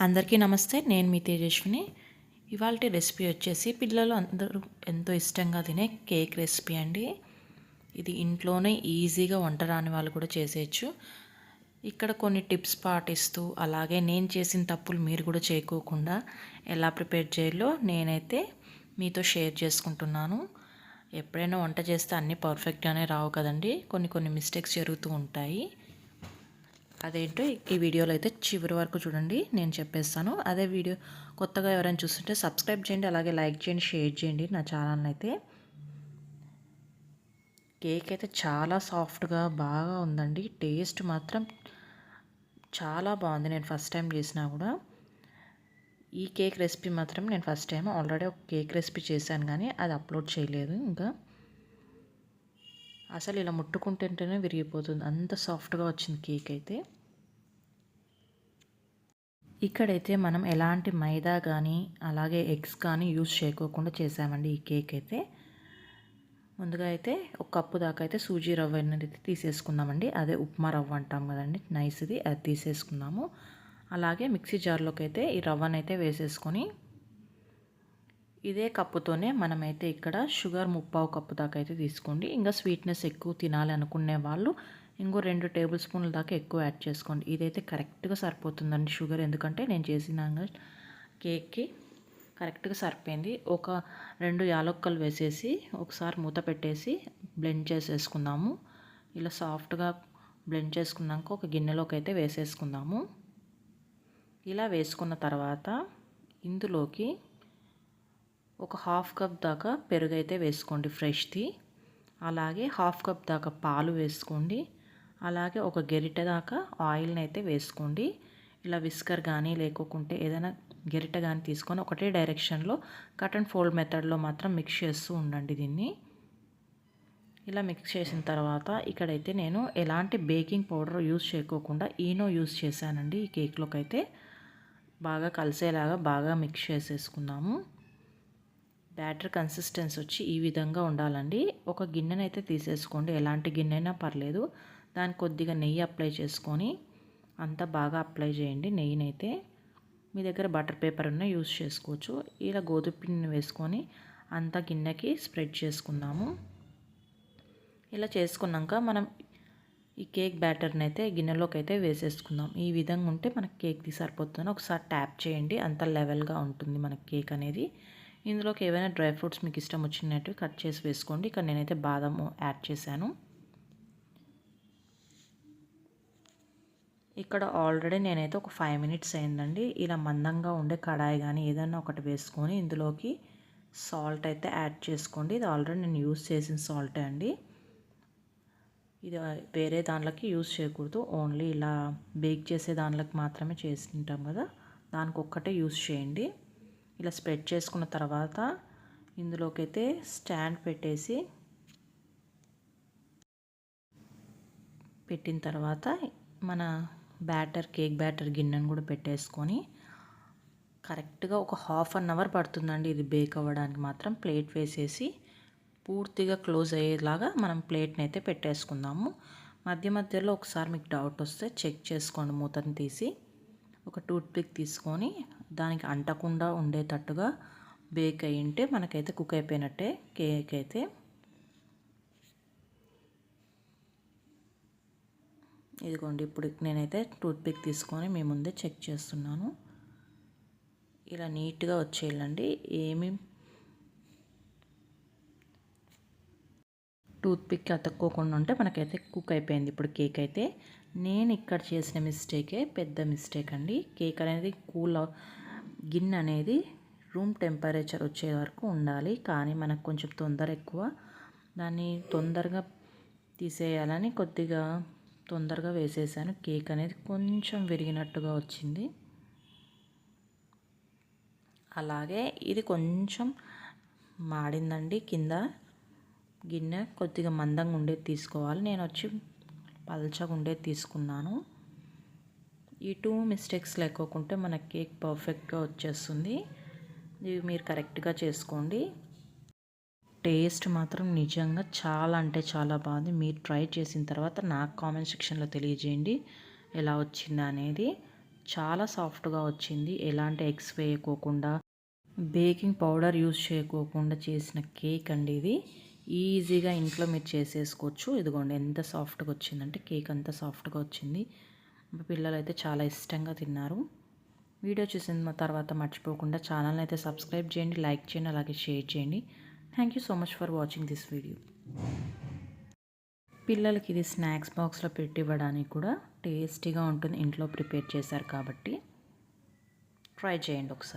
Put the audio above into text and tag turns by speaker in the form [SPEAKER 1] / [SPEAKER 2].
[SPEAKER 1] అందరికీ నమస్తే నేను మీ తేజస్విని. ఇవాళ రెసిపీ వచ్చేసి పిల్లలు అందరూ ఎంతో ఇష్టంగా తినే కేక్ రెసిపీ అండి. ఇది ఇంట్లోనే ఈజీగా వంట రాని వాళ్ళు కూడా చేసేయచ్చు. ఇక్కడ కొన్ని టిప్స్ పాటిస్తూ అలాగే నేను చేసిన తప్పులు మీరు కూడా చేయకోకుండా ఎలా ప్రిపేర్ చేయాలో నేనైతే మీతో షేర్ చేసుకుంటున్నాను. ఎప్పుడైనా వంట చేస్తే అన్నీ పర్ఫెక్ట్గానే రావు కదండి. కొన్ని కొన్ని మిస్టేక్స్ జరుగుతూ ఉంటాయి. అదేంటో ఈ వీడియోలో అయితే చివరి వరకు చూడండి నేను చెప్పేస్తాను. అదే వీడియో కొత్తగా ఎవరైనా చూస్తుంటే సబ్స్క్రైబ్ చేయండి అలాగే లైక్ చేయండి షేర్ చేయండి నా ఛానల్ని అయితే. కేక్ అయితే చాలా సాఫ్ట్గా బాగా ఉందండి. టేస్ట్ మాత్రం చాలా బాగుంది. నేను ఫస్ట్ టైం చేసినా కూడా. ఈ కేక్ రెసిపీ మాత్రం నేను ఫస్ట్ టైం ఆల్రెడీ ఒక కేక్ రెసిపీ చేశాను కానీ అది అప్లోడ్ చేయలేదు ఇంకా. అసలు ఇలా ముట్టుకుంటుంటేనే విరిగిపోతుంది. అంత సాఫ్ట్గా వచ్చింది కేక్ అయితే. ఇక్కడైతే మనం ఎలాంటి మైదా కానీ అలాగే ఎగ్స్ కానీ యూస్ చేయకోకుండా చేసామండి ఈ కేక్ అయితే. ముందుగా అయితే ఒక కప్పు దాకా అయితే సూజీ రవ్వ అనేది తీసేసుకుందామండి అదే ఉప్మా రవ్వ అంటాం కదండి. నైస్ది అది తీసేసుకున్నాము. అలాగే మిక్సీ జార్లోకి అయితే ఈ రవ్వనైతే వేసేసుకొని ఇదే కప్పుతోనే మనమైతే ఇక్కడ షుగర్ ముప్పావు కప్పు దాకా అయితే తీసుకోండి. ఇంకా స్వీట్నెస్ ఎక్కువ తినాలి అనుకునే వాళ్ళు ఇంకో రెండు టేబుల్ స్పూన్ల దాకా ఎక్కువ యాడ్ చేసుకోండి. ఇదైతే కరెక్ట్గా సరిపోతుందండి షుగర్. ఎందుకంటే నేను చేసిన కేక్కి కరెక్ట్గా సరిపోయింది. ఒక రెండు యాలక్కలు వేసేసి ఒకసారి మూత పెట్టేసి బ్లెండ్ చేసేసుకుందాము. ఇలా సాఫ్ట్గా బ్లెండ్ చేసుకున్నాక ఒక గిన్నెలోకి అయితే వేసేసుకుందాము. ఇలా వేసుకున్న తర్వాత ఇందులోకి ఒక హాఫ్ కప్ దాకా పెరుగు అయితే వేసుకోండి ఫ్రెష్ది. అలాగే హాఫ్ కప్ దాకా పాలు వేసుకోండి. అలాగే ఒక గెరిట దాకా ఆయిల్ని అయితే వేసుకోండి. ఇలా విస్కర్ కానీ లేకోకుంటే ఏదైనా గెరిట కానీ తీసుకొని ఒకటే డైరెక్షన్లో కట్ అండ్ ఫోల్డ్ మెథడ్లో మాత్రం మిక్స్ చేస్తూ ఉండండి దీన్ని. ఇలా మిక్స్ చేసిన తర్వాత ఇక్కడైతే నేను ఎలాంటి బేకింగ్ పౌడర్ యూజ్ చేయకోకుండా ఈనో యూజ్ చేశానండి ఈ కేక్లోకి అయితే బాగా కలిసేలాగా బాగా మిక్స్ చేసేసుకుందాము. బ్యాటర్ కన్సిస్టెన్స్ వచ్చి ఈ విధంగా ఉండాలండి. ఒక గిన్నెనైతే తీసేసుకోండి. ఎలాంటి గిన్నె అయినా పర్లేదు. దానికి కొద్దిగా నెయ్యి అప్లై చేసుకొని అంతా బాగా అప్లై చేయండి. నెయ్యినైతే మీ దగ్గర బటర్ పేపర్ ఉన్న యూస్ చేసుకోవచ్చు. ఇలా గోధుమ పిండిని వేసుకొని అంతా గిన్నెకి స్ప్రెడ్ చేసుకుందాము. ఇలా చేసుకున్నాక మనం ఈ కేక్ బ్యాటర్ని అయితే గిన్నెలోకి అయితే వేసేసుకుందాం. ఈ విధంగా ఉంటే మనకి కేక్ సరిపోతుంది ఒకసారి ట్యాప్ చేయండి. అంత లెవెల్గా ఉంటుంది మనకి కేక్ అనేది. ఇందులోకి ఏవైనా డ్రై ఫ్రూట్స్ మీకు ఇష్టం వచ్చినట్టు కట్ చేసి వేసుకోండి. ఇక్కడ నేనైతే బాదము యాడ్ చేశాను. ఇక్కడ ఆల్రెడీ నేనైతే ఒక ఫైవ్ మినిట్స్ అయిందండి. ఇలా మందంగా ఉండే కడాయి కానీ ఏదైనా ఒకటి వేసుకొని ఇందులోకి సాల్ట్ అయితే యాడ్ చేసుకోండి. ఇది ఆల్రెడీ నేను యూస్ చేసిన సాల్టే అండి. ఇది వేరే దాంట్లోకి యూస్ చేయకూడదు. ఓన్లీ ఇలా బేక్ చేసే దాంట్లోకి మాత్రమే చేసుకుంటాం కదా. దానికి ఒక్కటే యూస్ చేయండి. ఇలా స్ప్రెడ్ చేసుకున్న తర్వాత ఇందులోకైతే స్టాండ్ పెట్టేసి పెట్టిన తర్వాత మన బ్యాటర్ కేక్ బ్యాటర్ గిన్నెను కూడా పెట్టేసుకొని కరెక్ట్గా ఒక హాఫ్ అన్ అవర్ పడుతుందండి ఇది బేక్ అవ్వడానికి మాత్రం. ప్లేట్ వేసేసి పూర్తిగా క్లోజ్ అయ్యేలాగా మనం ప్లేట్ని అయితే పెట్టేసుకుందాము. మధ్య మధ్యలో ఒకసారి మీకు డౌట్ వస్తే చెక్ చేసుకోండి. మూతను తీసి ఒక టూత్ పిక్ తీసుకొని దానికి అంటకుండా ఉండేటట్టుగా బేక్ అయ్యి ఉంటే మనకైతే కుక్ అయిపోయినట్టే కేక్ అయితే. ఇదిగోండి ఇప్పుడు నేనైతే టూత్పిక్ తీసుకొని మీ ముందే చెక్ చేస్తున్నాను. ఇలా నీట్గా వచ్చేయాలండి. ఏమి టూత్పిక్ అతక్కోకుండా ఉంటే మనకైతే కుక్ అయిపోయింది. ఇప్పుడు కేక్ అయితే. నేను ఇక్కడ చేసిన మిస్టేకే పెద్ద మిస్టేక్ అండి. కేక్ అనేది కూల్ గిన్నె అనేది రూమ్ టెంపరేచర్ వచ్చే వరకు ఉండాలి కానీ మనకు కొంచెం తొందర ఎక్కువ. దాన్ని తొందరగా తీసేయాలని కొద్దిగా తొందరగా వేసేసాను. కేక్ అనేది కొంచెం విరిగినట్టుగా వచ్చింది. అలాగే ఇది కొంచెం మాడిందండి. కింద గిన్నె కొద్దిగా మందంగా ఉండేది తీసుకోవాలి. నేను వచ్చి పల్చగా ఉండేది తీసుకున్నాను. ఈ టూ మిస్టేక్స్ లేకోకుంటే మన కేక్ పర్ఫెక్ట్గా వచ్చేస్తుంది. ఇవి మీరు కరెక్ట్గా చేసుకోండి. టేస్ట్ మాత్రం నిజంగా చాలా అంటే చాలా బాగుంది. మీరు ట్రై చేసిన తర్వాత నాకు కామెంట్ సెక్షన్లో తెలియజేయండి. ఎలా వచ్చిందా అనేది. చాలా సాఫ్ట్గా వచ్చింది. ఎలాంటి ఎగ్స్ వేయకోకుండా బేకింగ్ పౌడర్ యూజ్ చేయకోకుండా చేసిన కేక్ అండి ఇది. ఈజీగా ఇంట్లో మీరు చేసేసుకోవచ్చు. ఇదిగోండి ఎంత సాఫ్ట్గా వచ్చిందంటే కేక్ అంత సాఫ్ట్గా వచ్చింది. పిల్లలు అయితే చాలా ఇష్టంగా తిన్నారు. వీడియో చూసిన తర్వాత మర్చిపోకుండా ఛానల్ని అయితే సబ్స్క్రైబ్ చేయండి లైక్ చేయండి అలాగే షేర్ చేయండి. Thank you so much for watching this video పిల్లలకి ఇది స్నాక్స్ బాక్స్లో పెట్టి ఇవ్వడానికి కూడా టేస్టీగా ఉంటుంది ఇంట్లో ప్రిపేర్ చేశారు కాబట్టి. ట్రై చేయండి ఒకసారి.